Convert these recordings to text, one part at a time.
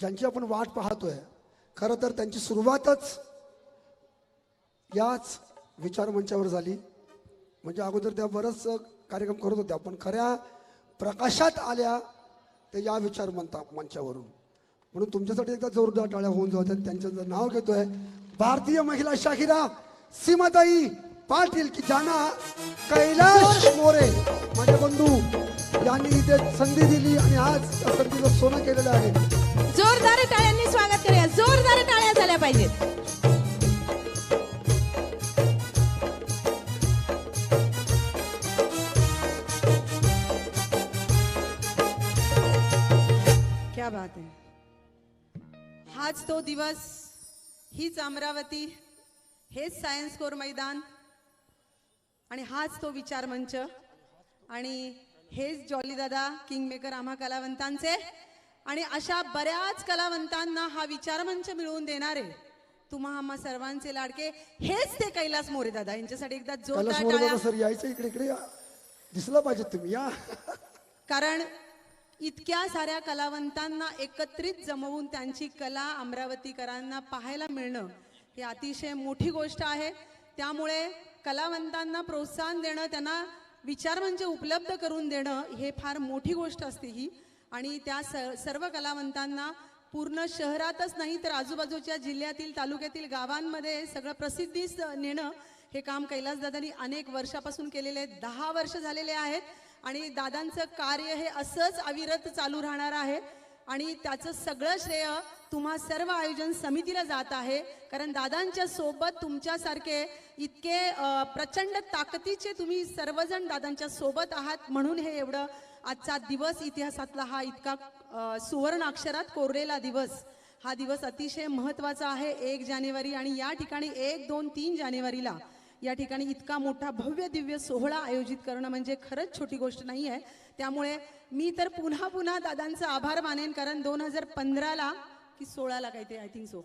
ज्यांची आपण वाट पाहतोय खरं तर त्यांची सुरुवातच याच विचार मंचावर झाली. म्हणजे अगोदर त्या बरंच कार्यक्रम करत होत्या पण खऱ्या प्रकाशात आल्या ते या विचार मंता मंचावरून. म्हणून तुमच्यासाठी एकदा जोरदार टाळ्या होऊन जाऊ त्यांचं नाव घेतोय भारतीय महिला शाहिरा सीमाताई पाटील की ज्यांना कैलाश मोरे माझे बंधू यांनी इथे संधी दिली आणि आज त्या संधीचं सोनं केलेलं आहे. जोरदार टाळ्यांनी स्वागत करूया. जोरदार टाळ्या झाल्या पाहिजेत. क्या बात आहे हाच तो दिवस हीच अमरावती हेच सायन्स कोर मैदान आणि हाच तो विचार मंच आणि हेच जॉली दादा किंगमेकर आम्हा कलावंतांचे आणि अशा बऱ्याच कलावंतांना हा विचार मंच मिळवून देणारे तुम्हा आम्हा सर्वांचे लाडके हेच ते कैलास मोरे दादा. यांच्यासाठी एकदा मोरे दादा सर यायचं इकडे इकडे या. दिसलं पाहिजे तुम्ही या. कारण इतक्या साऱ्या कलावंतांना एकत्रित जमवून त्यांची कला अमरावतीकरांना पाहायला मिळणं ही अतिशय मोठी गोष्ट आहे. त्यामुळे कलावंतांना प्रोत्साहन देणं त्यांना विचार म्हणजे उपलब्ध करून देणं हे फार मोठी गोष्ट असते ही. आणि त्या स सर्व कलावंतांना पूर्ण शहरातच नाही तर आजूबाजूच्या जिल्ह्यातील तालुक्यातील गावांमध्ये सगळं प्रसिद्धीस नेणं हे काम कैलासदादांनी अनेक वर्षापासून केलेले आहे दहा वर्ष झालेले आहेत आणि दादांचं कार्य हे असंच अविरत चालू राहणार आहे. आणि त्याचं सगळं श्रेय तुम्हा सर्व आयोजन समितीला जात आहे. कारण दादांच्या सोबत तुमच्यासारखे इतके प्रचंड ताकदीचे तुम्ही सर्वजण दादांच्या सोबत आहात म्हणून हे एवढं आजचा दिवस इतिहासातला हा इतका सुवर्ण अक्षरात कोरलेला दिवस. हा दिवस अतिशय महत्त्वाचा आहे एक जानेवारी आणि या ठिकाणी एक दोन तीन जानेवारीला. या ठिकाणी इतका मोठा भव्य दिव्य सोहळा आयोजित करणं म्हणजे खरंच छोटी गोष्ट नाही आहे. त्यामुळे मी तर पुन्हा पुन्हा दादांचा आभार मानेन कारण दोन हजार पंधराला की सोळाला काहीतरी आय थिंक सो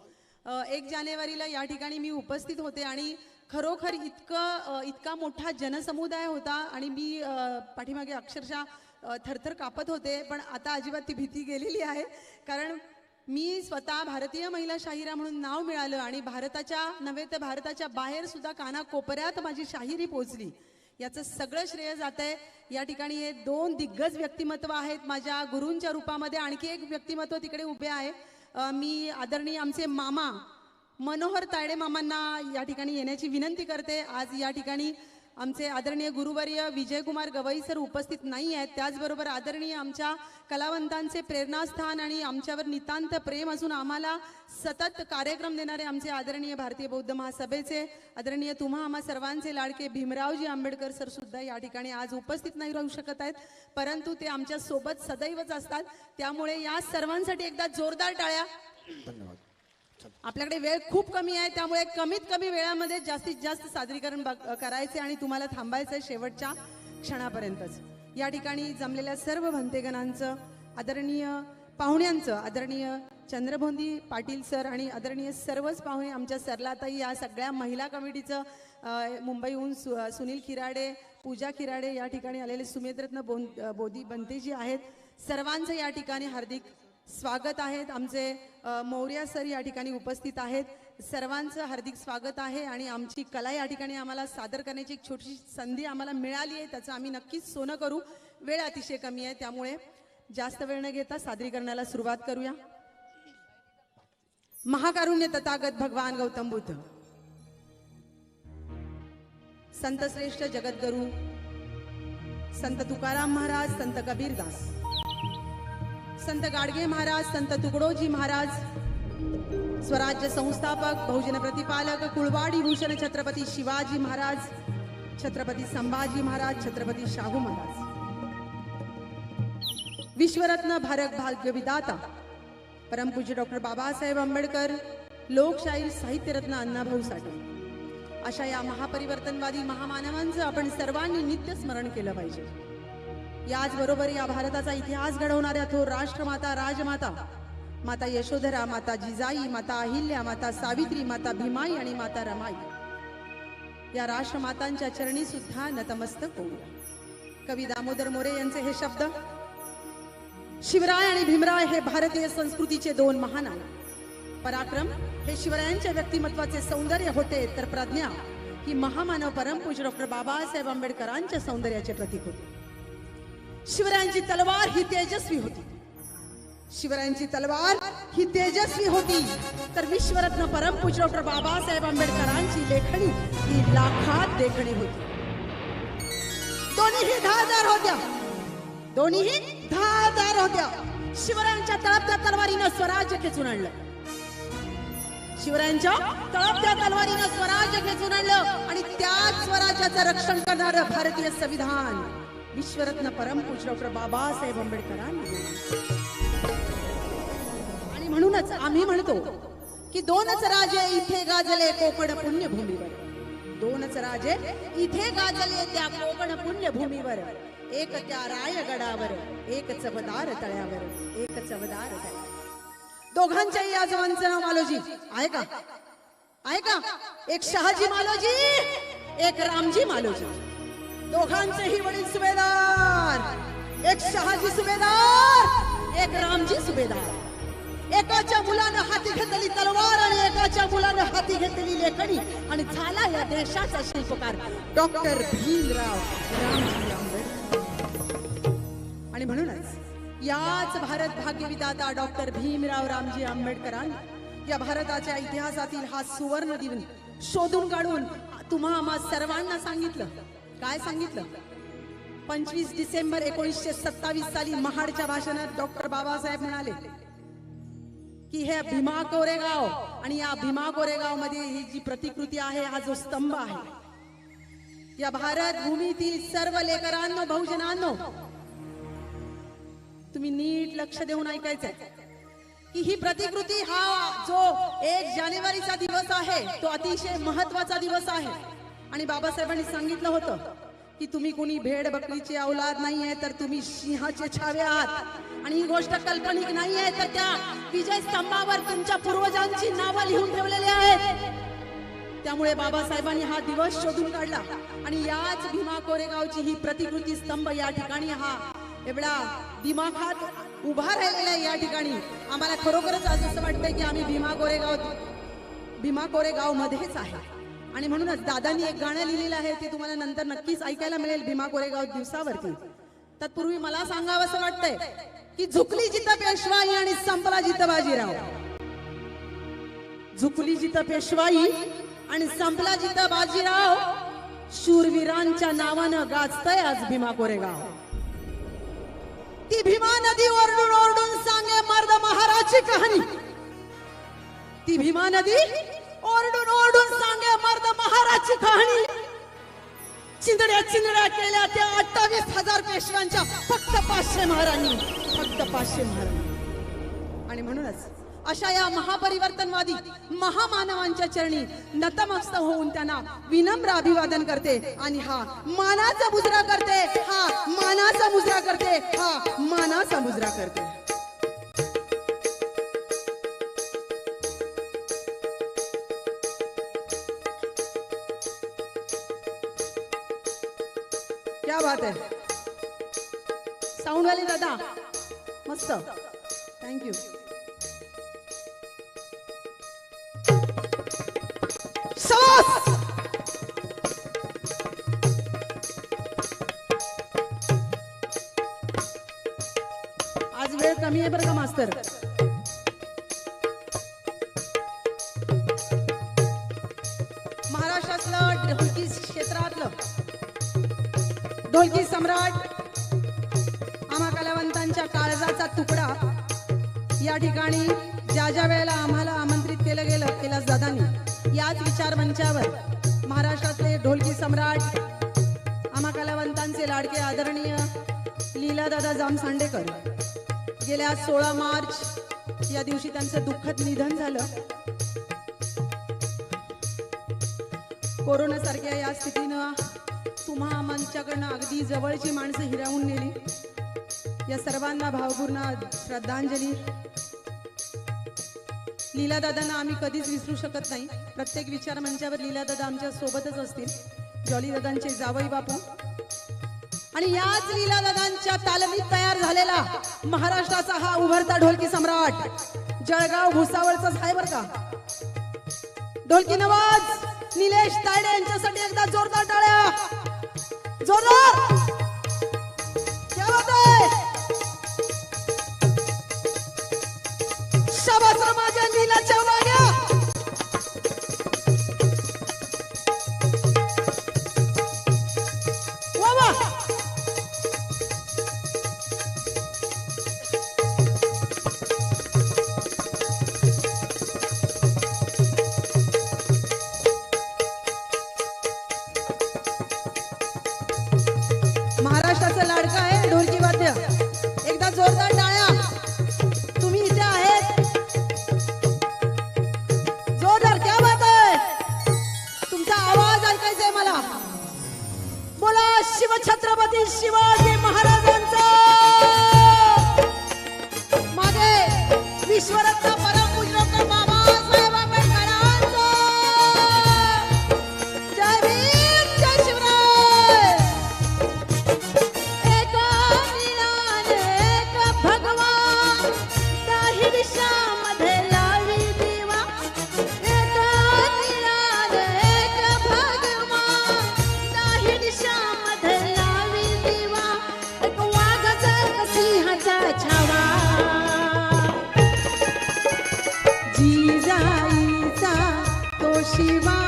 एक जानेवारीला या ठिकाणी मी उपस्थित होते आणि खरोखर इतकं इतका मोठा जनसमुदाय होता आणि मी पाठीमागे अक्षरशः थरथर कापत होते पण आता अजिबात ती भीती गेलेली आहे. कारण मी स्वतः भारतीय महिला शाहिरा म्हणून नाव मिळालं आणि भारताच्या नव्हे तर भारताच्या बाहेर सुद्धा कानाकोपऱ्यात माझी शाहिरी पोहोचली याचं सगळं श्रेय जात आहे या ठिकाणी हे दोन दिग्गज व्यक्तिमत्व आहेत माझ्या गुरूंच्या रूपामध्ये. आणखी एक व्यक्तिमत्व तिकडे उभे आहे. मी आदरणीय आमचे मामा मनोहर तायडे मामांना या ठिकाणी येण्याची विनंती करते. आज या ठिकाणी आमचे आदरणीय गुरुवर्य विजयकुमार गवई सर उपस्थित नाही आहेत. त्याचबरोबर आदरणीय आमच्या कलावंतांचे प्रेरणास्थान आणि आमच्यावर नितांत प्रेम असून आम्हाला सतत कार्यक्रम देणारे आमचे आदरणीय भारतीय बौद्ध महासभेचे आदरणीय तुम्हा आम्हा सर्वांचे लाडके भीमरावजी आंबेडकर सर सुद्धा या ठिकाणी आज उपस्थित नाही राहू शकत आहेत. परंतु ते आमच्यासोबत सदैवच असतात. त्यामुळे या सर्वांसाठी एकदा जोरदार टाळ्या. धन्यवाद. आपल्याकडे वेळ खूप कमी आहे त्यामुळे कमीत कमी वेळामध्ये जास्तीत जास्त सादरीकरण बघ- करायचे आणि तुम्हाला थांबायचं आहे शेवटच्या क्षणापर्यंतच. या ठिकाणी जमलेल्या सर्व भंतेगणांचं आदरणीय पाहुण्यांचं आदरणीय चंद्रभोंदी पाटील सर आणि आदरणीय सर्वच पाहुणे आमच्या सरलाताई या सगळ्या महिला कमिटीचं मुंबईहून सु सुनील खिराडे पूजा खिराडे या ठिकाणी आलेले सुमेधरत्न बोन बोधी बनतेजी आहेत. सर्वांचं या ठिकाणी हार्दिक स्वागत आहेत. आमचे मौर्या सर या ठिकाणी उपस्थित आहेत. सर्वांचं हार्दिक स्वागत आहे आणि आमची कला या ठिकाणी आम्हाला सादर करण्याची एक छोटीशी संधी आम्हाला मिळाली आहे. त्याचं आम्ही नक्कीच सोनं करू. वेळ अतिशय कमी आहे त्यामुळे जास्त वेळ न घेता सादरीकरणाला सुरुवात करूया. महाकारुण्य तथागत भगवान गौतम बुद्ध. संत श्रेष्ठ जगद्गुरु संत तुकाराम महाराज संत कबीरदास. संत गाडगे महाराज संत तुकडोजी महाराज स्वराज्य संस्थापक बहुजन प्रतिपालक कुळवाडी भूषण छत्रपती शिवाजी महाराज छत्रपती संभाजी महाराज छत्रपती शाहू महाराज. विश्वरत्न भारत भाग्य विदाता परमपूज्य डॉक्टर बाबासाहेब आंबेडकर लोकशाहीर साहित्यरत्न अण्णाभाऊ साठे. अशा या महापरिवर्तनवादी महामानवांचं आपण सर्वांनी नित्य स्मरण केलं पाहिजे. याचबरोबर या भारताचा इतिहास घडवणाऱ्या थोर राष्ट्रमाता राजमाता माता यशोधरा माता जिजाई माता अहिल्या माता सावित्री माता भीमाई आणि माता रमाई. या राष्ट्रमातांच्या चरणी सुद्धा नतमस्तक होऊ कवी दामोदर मोरे यांचे हे शब्द शिवराय आणि भीमराय हे भारतीय संस्कृतीचे दोन महान पराक्रम हे शिवरायांच्या व्यक्तिमत्वाचे सौंदर्य होते तर प्रज्ञा ही महामानव परमपूज डॉक्टर बाबासाहेब आंबेडकरांच्या सौंदर्याचे प्रतीक होते. शिवरायांची तलवार ही तेजस्वी होती. शिवरायांची तलवार ही तेजस्वी होती. तर विश्वरत्न परमपूज डॉक्टर बाबासाहेब आंबेडकरांची लेखणी ही लाखात देखणी होती. दोन्हीही धारदार होत्या. दोन्हीही धारदार होत्या. शिवरायांच्या तळपत्या तलवारीनं स्वराज्य खेचून आणलं. शिवरायांच्या तळपत्या तलवारीनं स्वराज्य खेचून आणलं आणि त्याच स्वराज्याचं रक्षण करणारं भारतीय संविधान. विश्वरत्न परमपूज डॉक्टर बाबासाहेब आंबेडकरांनी आणि म्हणूनच आम्ही म्हणतो की दोनच राजे इथे गाजले कोकण पुण्यभूमीवर. दोनच राजे इथे गाजले त्या कोकण पुण्यभूमीवर. एक त्या रायगडावर एक चवदार तळ्यावर एक चवदार तळ्यावर. दोघांच्याही आजोबांचं नाव मालोजी. आहे का? आहे का? एक शहाजी मालोजी एक रामजी मालोजी. दोघांचेही वडील सुभेदार. एक शहाजी सुभेदार एक रामजी सुभेदार. एकाच्या मुलानं हाती घेतलेली तलवार आणि एकाच्या मुलानं हाती घेतलेली लेखणी. आणि झाला या देशाचा शिल्पकार डॉक्टर भीमराव रामजी आंबेडकर. आणि म्हणूनच याच भारत भाग्यविदाता डॉक्टर भीमराव रामजी आंबेडकरांनी या भारताच्या इतिहासातील हा सुवर्ण दिन शोधून काढून तुम्हा आम्हा सर्वांना सांगितलं. काय सांगितलं? पंचवीस डिसेंबर एकोणीसशे सत्तावीस साली महाडच्या भाषणात डॉक्टर बाबासाहेब म्हणाले की हे भीमा कोरेगाव आणि या भीमा कोरेगावमध्ये ही जी प्रतिकृती आहे हा जो स्तंभ आहे या भारत भूमीतील सर्व लेकरांनो बहुजनांनो तुम्ही नीट लक्ष देऊन ऐकायचंय की ही प्रतिकृती हा जो एक जानेवारीचा दिवस आहे तो अतिशय महत्त्वाचा दिवस आहे. आणि बाबासाहेबांनी सांगितलं होतं की तुम्ही कुणी भेड बकरीची अवलाद नाहीये तर तुम्ही सिंहाचे छावे आहात. आणि ही गोष्ट काल्पनिक नाहीये तर त्या विजय स्तंभावर तुमच्या पूर्वजांची नावं लिहून ठेवलेली आहेत. त्यामुळे बाबासाहेबांनी हा दिवस शोधून काढला. आणि याच भीमा कोरेगावची ही प्रतिकृती स्तंभ या ठिकाणी हा एवढा दिमाखात उभा राहिलेला आहे या ठिकाणी. आम्हाला खरोखरच आज असं वाटतंय की आम्ही भीमा कोरेगाव भीमा कोरेगाव मध्येच आहे. आणि म्हणूनच दादांनी एक गाणं लिहिलेलं आहे ते तुम्हाला नंतर नक्कीच ऐकायला मिळेल भीमा कोरेगाव दिवसावरती. तत्पूर्वी मला सांगावं असं वाटतंय की झुकली जिथं पेशवाई आणि संपला जिथं बाजीराव. झुकली जिथं पेशवाई आणि संपला जिथं बाजीराव शूरवीरांच्या नावानं गाजतय आज भीमा कोरेगाव. ती भीमा नदी ओरडून ओरडून सांगे मर्द महाराजची कहाणी. ती भीमा नदी ओरडून ओरडून सांगे मर्द महाराजची कहाणी. चिंदड्या चिंदड्या केल्या त्या अठ्ठावीस हजार पेशव्यांच्या फक्त पाचशे महाराणी फक्त पाचशे महाराणी. आणि म्हणूनच अशा या महापरिवर्तनवादी महामानवांच्या चरणी नतमस्त होऊन त्यांना विनम्र अभिवादन करते आणि हा मानाचा मुजरा करते हा मानाचा मुजरा करते हा मानाचा मुजरा करते. मस्त थँक्यू कलावंतांच्या काळजाचा तुकडा. या ठिकाणी ज्या ज्या वेळेला आम्हाला आमंत्रित केलं गेलं कैलास दादांनी याच विचार मंचावर महाराष्ट्रातले ढोलकी सम्राट आम्हा कलावंतांचे लाडके आदरणीय लीलादादा जामसांडेकर. गेल्या सोळा मार्च या दिवशी त्यांचं दुःखद निधन झालं. कोरोनासारख्या या स्थितीनं तुम्हा आमच्याकडनं अगदी जवळची माणसं हिरावून नेली. या सर्वांना भावपूर्ण श्रद्धांजली. लीलादादांना आम्ही कधीच विसरू शकत नाही. प्रत्येक विचार मंचावर लीला दादा आमच्या सोबतच असतील. जॉली दादांचे जावई बापू. आणि याच लीलादादांच्या तालमीत तयार झालेला महाराष्ट्राचा हा उभरता ढोलकी सम्राट. जळगाव भुसावळचाच आहे का? ढोलकी नवाज निलेश तायडे यांच्यासाठी एकदा जोरदार टाळ्या. जोरदार! क्या बात है शाबास शिवाजी महाराज तो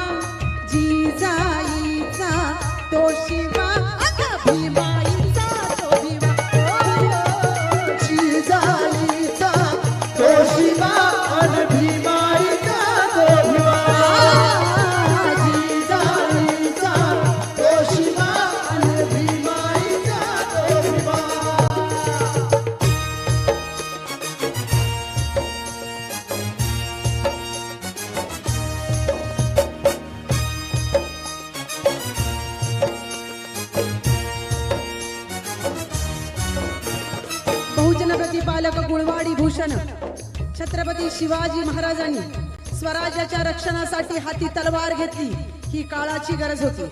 छत्रपती शिवाजी महाराजांनी स्वराज्याच्या रक्षणासाठी हाती तलवार घेतली ही काळाची गरज होती.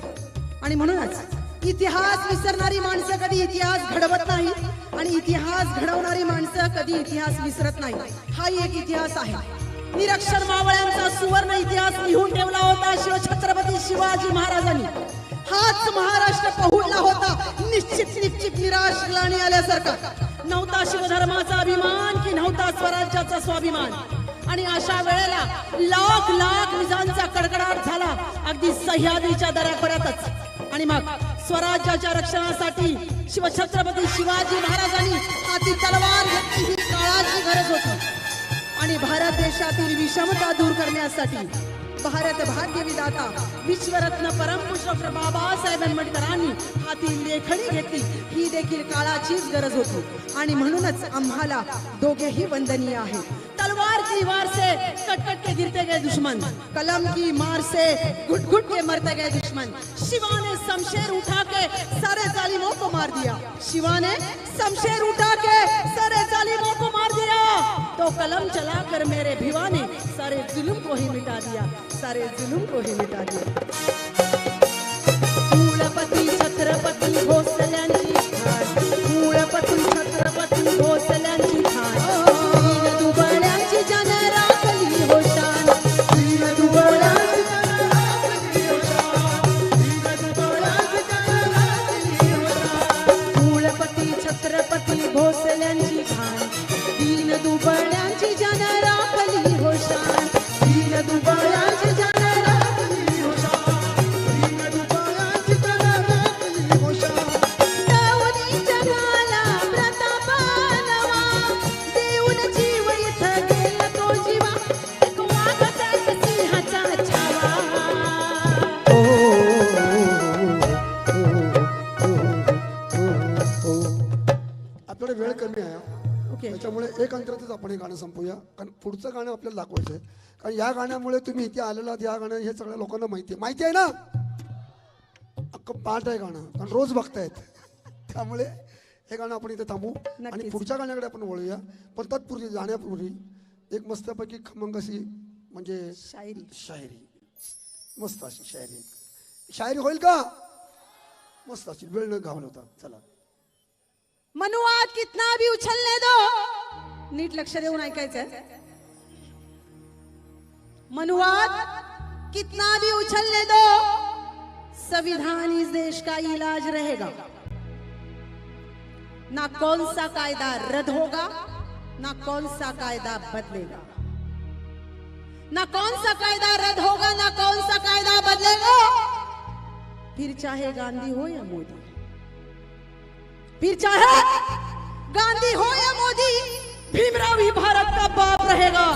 आणि म्हणूनच इतिहास विसरणारी माणसं कधी इतिहास घडवत नाही आणि इतिहास घडवणारी माणसं कधी इतिहास विसरत नाही. हा एक इतिहास आहे. निरक्षर मावळ्यांचा सुवर्ण इतिहास लिहून ठेवला होता शिव छत्रपती शिवाजी महाराजांनी. हाच महाराष्ट्र पहुडला होता. निश्चित निश्चित निराश ग्लानी आल्यासारखा. नव्हता शिवधर्माचा अभिमान की नव्हता स्वराज्याचा स्वाभिमान. आणि अशा वेळेला लाख लाख विजांचा कडकडाट झाला. अगदी सह्याद्रीच्या दराखोऱ्यातच आणि मग स्वराज्याच्या रक्षणासाठी शिवछत्रपती शिवाजी महाराजांनी हाती तलवार घेतली ही काळाची गरज होती. आणि भारत देशातील विषमता दूर करण्यासाठी भारत भाग्य विदाता विश्वरत्न परमपुरुष बाबासाहेब आंबेडकरांनी हाती लेखणी घेतली. ही देखील काळाचीच गरज होती. आणि म्हणूनच आम्हाला दोघेही वंदनीय आहे. तलवार की वार से कट कट के गिरते गए दुश्मन. कलम की मार से घुट घुट के मरते गए दुश्मन. शिवा ने शमशेर उठा के सारे जालिमों को मार दिया. शिवा ने शमशेर उठा के सारे जालिमों को मार तो कलम चलाकर मेरे भिवा ने सारे जुल्म को ही मिटा दिया सारे जुल्म को ही मिटा दिया। पुढचं गाणं आपल्याला दाखवायचं आहे कारण या गाण्यामुळे तुम्ही इथे आलेला या गाणं हे सगळ्या लोकांना माहिती आहे माहिती आहे ना? अख्खं पाठ आहे गाणं. कारण रोज बघतायत. त्यामुळे हे गाणं आपण इथे थांबू. आणि. पुढच्या गाण्याकडे आपण वळूया. पण तत्पूर्वी जाण्यापूर्वी एक मस्तपैकी खमंग अशी म्हणजे शायरी. शायरी. मस्त अशी शायरी. शायरी होईल का? मस्त असेल वेळ न घालवता. चला. मनुवाद कितना भी उछलने दो. नीट लक्ष देऊन ऐकायचंय. मनुवाद, कितना भी उछलने दो, संविधान इस देश का इलाज रहेगा। ना कौन सा कायदा रद्द होगा, ना कौन सा कायदा बदलेगा। ना कौन सा कायदा रद्द होगा, ना कौन सा कायदा बदलेगा। फिर चाहे गांधी हो या मोदी। फिर चाहे गांधी हो या मोदी, भीमराव ही भारत का बाप रहेगा।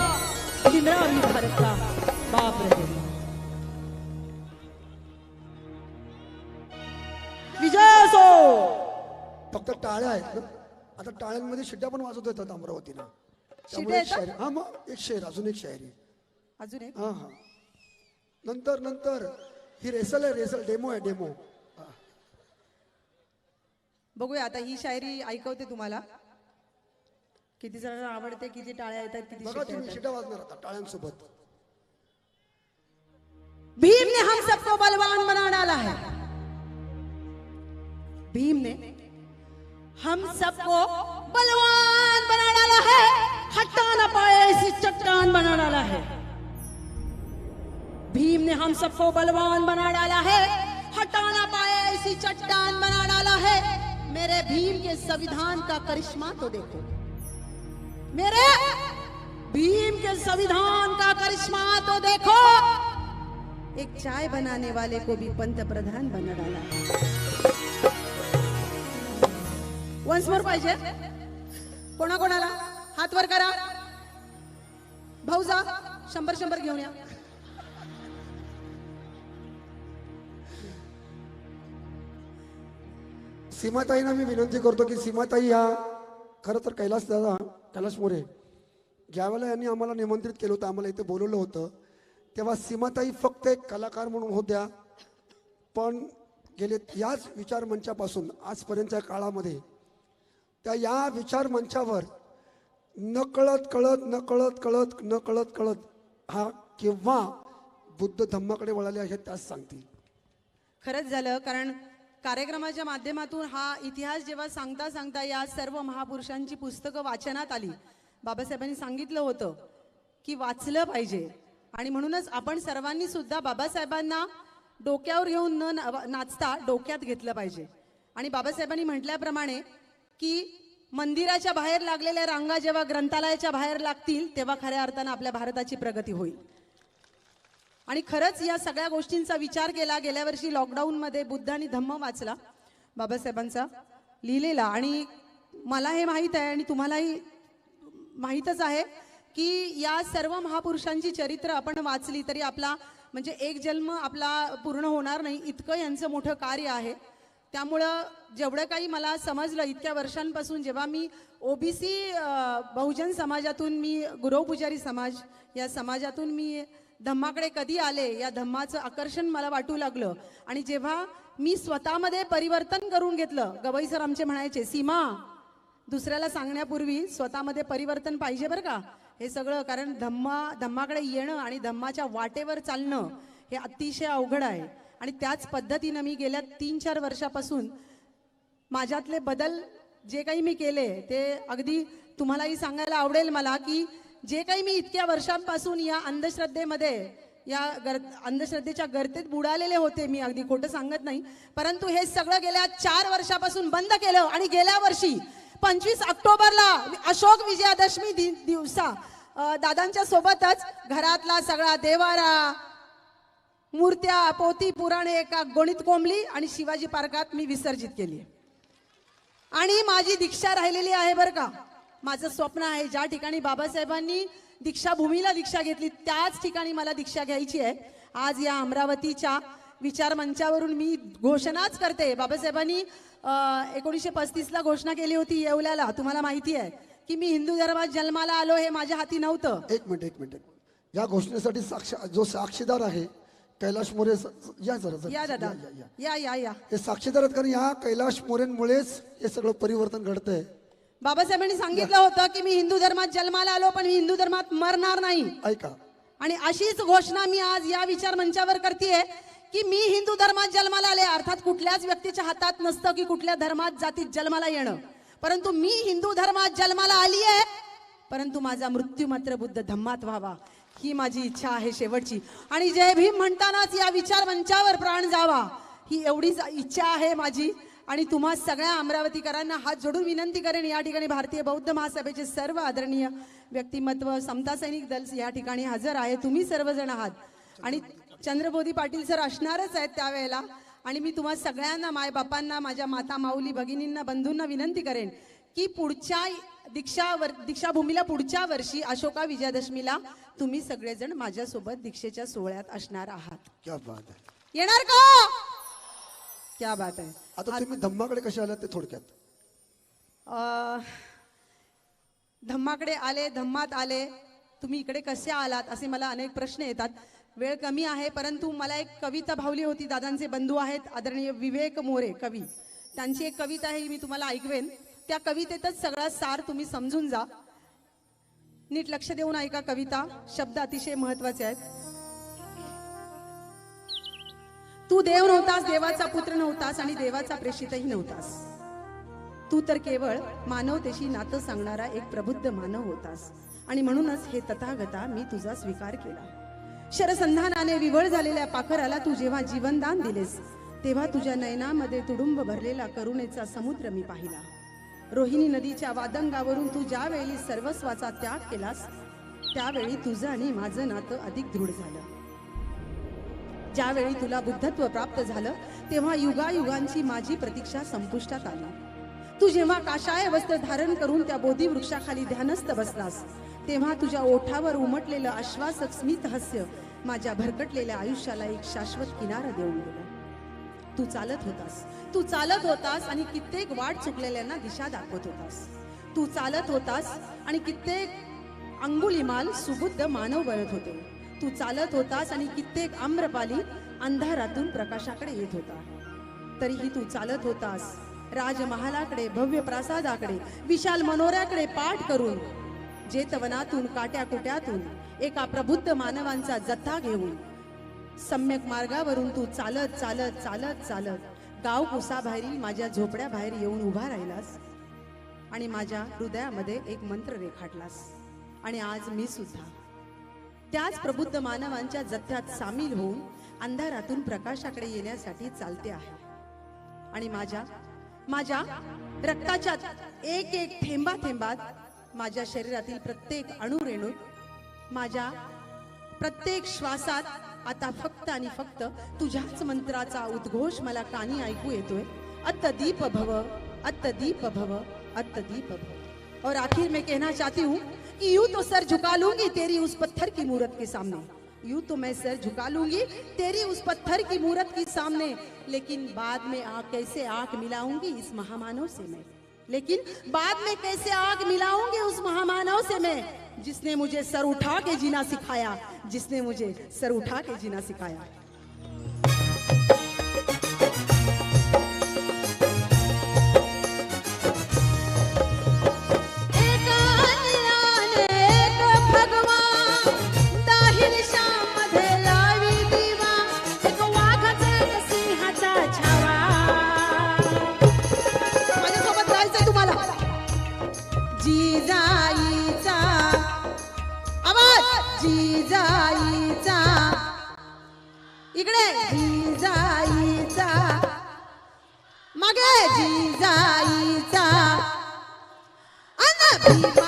ही भारत का बाप रहेगा विजय असो. फक्त टाळ्या आहेत आता टाळ्यांमध्ये शिट्ट्या पण वाजवत येतात अमरावतीला. त्यामुळे एक येतात? शायरी हा मग एक शेर अजून एक शायरी. अजून एक? हा हा. नंतर नंतर. ही रेसल आहे रेसल. डेमो आहे डेमो. बघूया आता ही शायरी ऐकवते तुम्हाला. किती जणांना आवडते किती टाळ्या येतात किती बघा तुम्ही येतात. शिट्ट्या वाजणार आता टाळ्यांसोबत. भीम ने हम सबको बलवान बना डाला है। भीम ने हम सबको बलवान बना डाला है। हटा ना पाए ऐसी चट्टान बना डाला है। भीम ने हम सबको बलवान बना डाला है। हटा ना पाए ऐसी चट्टान बना डाला है। मेरे भीम के संविधान का करिश्मा तो देखो। मेरे भीम के संविधान का करिश्मा तो देखो। एक चाय बनाने वाले को भी पंत प्रधान बना डाला। वन्स मोर पाहिजे? कोणाकोणाला? हात वर करा। भाऊ जा शंभर शंभर घेऊन या. सीमाताईना मी विनंती करतो की सीमाताई या खरं तर कैलास दादा कैलास मोरे ज्यावेळेला यांनी आम्हाला निमंत्रित केलं होतं आम्हाला इथे बोलवलं होतं तेव्हा सीमाताई फक्त एक कलाकार म्हणून होत्या. पण गेले याच विचार मंचापासून आजपर्यंतच्या काळामध्ये त्या या विचार मंचावर नकळत कळत नकळत कळत कळत न कळत कळत हा केव्हा बुद्ध धम्माकडे वळाले आहेत त्याच सांगतील. खरंच झालं कारण कार्यक्रमाच्या माध्यमातून हा इतिहास जेव्हा सांगता सांगता या सर्व महापुरुषांची पुस्तकं वाचनात आली बाबासाहेबांनी सांगितलं होतं की वाचलं पाहिजे. आणि म्हणूनच आपण सर्वांनी सुद्धा बाबासाहेबांना डोक्यावर घेऊन न नाचता डोक्यात घेतलं पाहिजे. आणि बाबासाहेबांनी म्हटल्याप्रमाणे की मंदिराच्या बाहेर लागलेल्या रांगा जेव्हा ग्रंथालयाच्या बाहेर लागतील तेव्हा खऱ्या अर्थानं आपल्या भारताची प्रगती होईल. आणि खरंच या सगळ्या गोष्टींचा विचार केला. गेल्या वर्षी लॉकडाऊनमध्ये बुद्ध आणि धम्म वाचला. बाबासाहेबांचा लिहिलेला. आणि मला हे माहीत आहे आणि तुम्हालाही माहीतच आहे की या सर्व महापुरुषांची चरित्र आपण वाचली तरी आपला म्हणजे एक जन्म आपला पूर्ण होणार नाही. इतकं यांचं मोठं कार्य आहे. त्यामुळं जेवढं काही मला समजलं इतक्या वर्षांपासून जेव्हा मी ओबीसी बहुजन समाजातून मी गुरव पुजारी समाज या समाजातून मी धम्माकडे कधी आले या धम्माचं आकर्षण मला वाटू लागलं. आणि जेव्हा मी स्वतःमध्ये परिवर्तन करून घेतलं गवई सर आमचे म्हणायचे सीमा दुसऱ्याला सांगण्यापूर्वी स्वतःमध्ये परिवर्तन पाहिजे बरं का? हे सगळं कारण धम्मा धम्माकडे येणं आणि धम्माच्या वाटेवर चालणं हे अतिशय अवघड आहे. आणि त्याच पद्धतीनं मी गेल्या तीन चार वर्षापासून माझ्यातले बदल जे काही मी केले ते अगदी तुम्हालाही सांगायला आवडेल मला की जे काही मी इतक्या वर्षांपासून या अंधश्रद्धेमध्ये या गर अंधश्रद्धेच्या गर्तेत बुडालेले होते मी अगदी खोटं सांगत नाही. परंतु हे सगळं गेल्या चार वर्षापासून बंद केलं आणि गेल्या वर्षी पंचवीस ऑक्टोबरला अशोक विजयादशमी दि दिवसा दादांच्या सोबतच घरातला सगळा देवारा मूर्त्या पोती पुराणे एका गणित कोंबली आणि शिवाजी पार्कात मी विसर्जित केली आणि माझी दीक्षा राहिलेली आहे बरं का. माझं स्वप्न आहे ज्या ठिकाणी बाबासाहेबांनी दीक्षाभूमीला दीक्षा घेतली त्याच ठिकाणी मला दीक्षा घ्यायची आहे. आज या अमरावतीच्या विचार मंचावरून मी घोषणाच करते. बाबासाहेबांनी एकोणीसशे पस्तीसला घोषणा केली होती येवल्याला. तुम्हाला माहिती आहे की मी हिंदू धर्मात जन्माला आलो हे माझ्या हाती नव्हतं. एक मिनिट एक मिनिट. या घोषणेसाठी साक्ष जो साक्षीदार आहे कैलाश मोरे या जरा जरा. या दादा. या, या, या. या या या. हे साक्षीदार आहेत कारण या कैलाश मोरेंमुळेच हे सगळं परिवर्तन घडतंय. बाबासाहेबांनी सांगितलं होतं की मी हिंदू धर्मात जन्माला आलो पण मी हिंदू धर्मात मरणार नाही. ऐका. आणि अशीच घोषणा मी आज या विचार मंचावर करते की मी हिंदू धर्मात जन्माला आले अर्थात कुठल्याच व्यक्तीच्या हातात नसतं की कुठल्या धर्मात जातीत जन्माला येणं. परंतु मी हिंदू धर्मात जन्माला आली आहे परंतु माझा मृत्यू मात्र बुद्ध धम्मात व्हावा ही माझी इच्छा आहे शेवटची. आणि जय भीम म्हणतानाच या विचार मंचावर प्राण जावा ही एवढीच इच्छा आहे माझी. आणि तुम्हा सगळ्या अमरावतीकरांना हात जोडून विनंती करेन या ठिकाणी भारतीय बौद्ध महासभेचे सर्व आदरणीय व्यक्तिमत्व समता सैनिक दल या ठिकाणी हजर आहे. तुम्ही सर्वजण आहात. आणि चंद्रबोधी पाटील सर असणारच आहेत त्यावेळेला. आणि मी तुम्हा सगळ्यांना मायबापांना माझ्या माता माऊली भगिनींना बंधूंना विनंती करेन की पुढच्या दीक्षावर दीक्षाभूमीला पुढच्या वर्षी अशोका विजयादशमीला तुम्ही सगळेजण माझ्यासोबत दीक्षेच्या सोहळ्यात असणार आहात. येणार का? क्या बात आहे आता तुम्ही धम्माकडे कसे आलात ते थोडक्यात? अ, धम्माकडे आले धम्मात आले. तुम्ही इकडे कसे आलात असे मला अनेक प्रश्न येतात. वेळ कमी आहे परंतु मला एक कविता भावली होती. दादांचे बंधू आहेत आदरणीय विवेक मोरे कवी. त्यांची एक कविता आहे ही मी तुम्हाला ऐकवेन. त्या कवितेतच सगळा सार तुम्ही समजून जा. नीट लक्ष देऊन ऐका कविता. शब्द अतिशय महत्त्वाचे आहेत. तू देव नव्हतास देवाचा पुत्र नव्हतास आणि देवाचा प्रेषितही नव्हतास. तू तर केवळ मानवतेशी नातं सांगणारा एक प्रबुद्ध मानव होतास. आणि म्हणूनच हे तथागता मी तुझा स्वीकार केला. शरसंधानाने विवळ झालेल्या पाखराला तू जेव्हा जीवनदान दिलेस तेव्हा तुझ्या नयनामध्ये तुडुंब भरलेला करुणेचा समुद्र मी पाहिला. रोहिणी नदीच्या वादंगावरून तू ज्यावेळी सर्वस्वाचा त्याग केलास त्यावेळी तुझं आणि माझं नातं अधिक दृढ झालं. ज्यावेळी तुला बुद्धत्व प्राप्त झालं तेव्हा युगायुगांची माझी प्रतीक्षा संपुष्टात आली. तू जेव्हा काशाय वस्त्र धारण करून त्या बोधी वृक्षाखाली ध्यानस्थ बसलास तेव्हा तुझ्या ओठावर उमटलेलं आश्वासक स्मित हास्य माझ्या भरकटलेल्या आयुष्याला एक शाश्वत किनारा देऊन गेलं. तू चालत होतास. तू चालत होतास आणि कित्येक वाट चुकलेल्यांना दिशा दाखवत होतास. तू चालत होतास आणि कित्येक अंगुलीमाल सुबुद्ध मानव बनत होते. तू चालत होतास आणि कित्येक आम्रपाली अंधारातून प्रकाशाकडे येत होता. तरीही तू चालत होतास. राजमहालाकडे भव्य प्रासादाकडे विशाल मनोऱ्याकडे पाठ करून जेतवनातून काट्याकुट्यातून एका प्रबुद्ध मानवांचा जत्था घेऊन सम्यक मार्गावरून तू चालत चालत चालत चालत गाव कुसाबाहेरील माझ्या झोपड्याबाहेर येऊन उभा राहिलास आणि माझ्या हृदयामध्ये एक मंत्र रेखाटलास आणि आज मी सुद्धा त्याच प्रबुद्ध मानवांच्या जथ्यात सामील होऊन अंधारातून प्रकाशाकडे येण्यासाठी चालते आहे. आणि माझ्या माझ्या रक्ताच्या एक एक थेंबा थेंबात माझ्या शरीरातील प्रत्येक अणुरेणूत माझ्या प्रत्येक श्वासात आता फक्त आणि फक्त तुझ्याच मंत्राचा उद्घोष मला कानी ऐकू येतोय. अत्तदीप भव अत्त दीप भव अत्त दीप भव. और आखिर मैं कहना चाहती हूँ कि यूँ तो सर झुका लूँगी तेरी उस पत्थर की मूरत के सामने। यूँ तो मैं सर झुका लूँगी तेरी उस पत्थर की मूरत के सामने। लेकिन बाद में आ कैसे आँख मिलाऊँगी इस महामानव से मैं? लेकिन बाद में कैसे आग मिलाऊँगी उस महामानव से मैं? जिसने मुझे सर उठा के जीना सिखाया, जिसने मुझे सर उठा के जीना सिखाया। जिजाईचा इकडे. जिजाईचा मागे जिजाईचा अन भीमा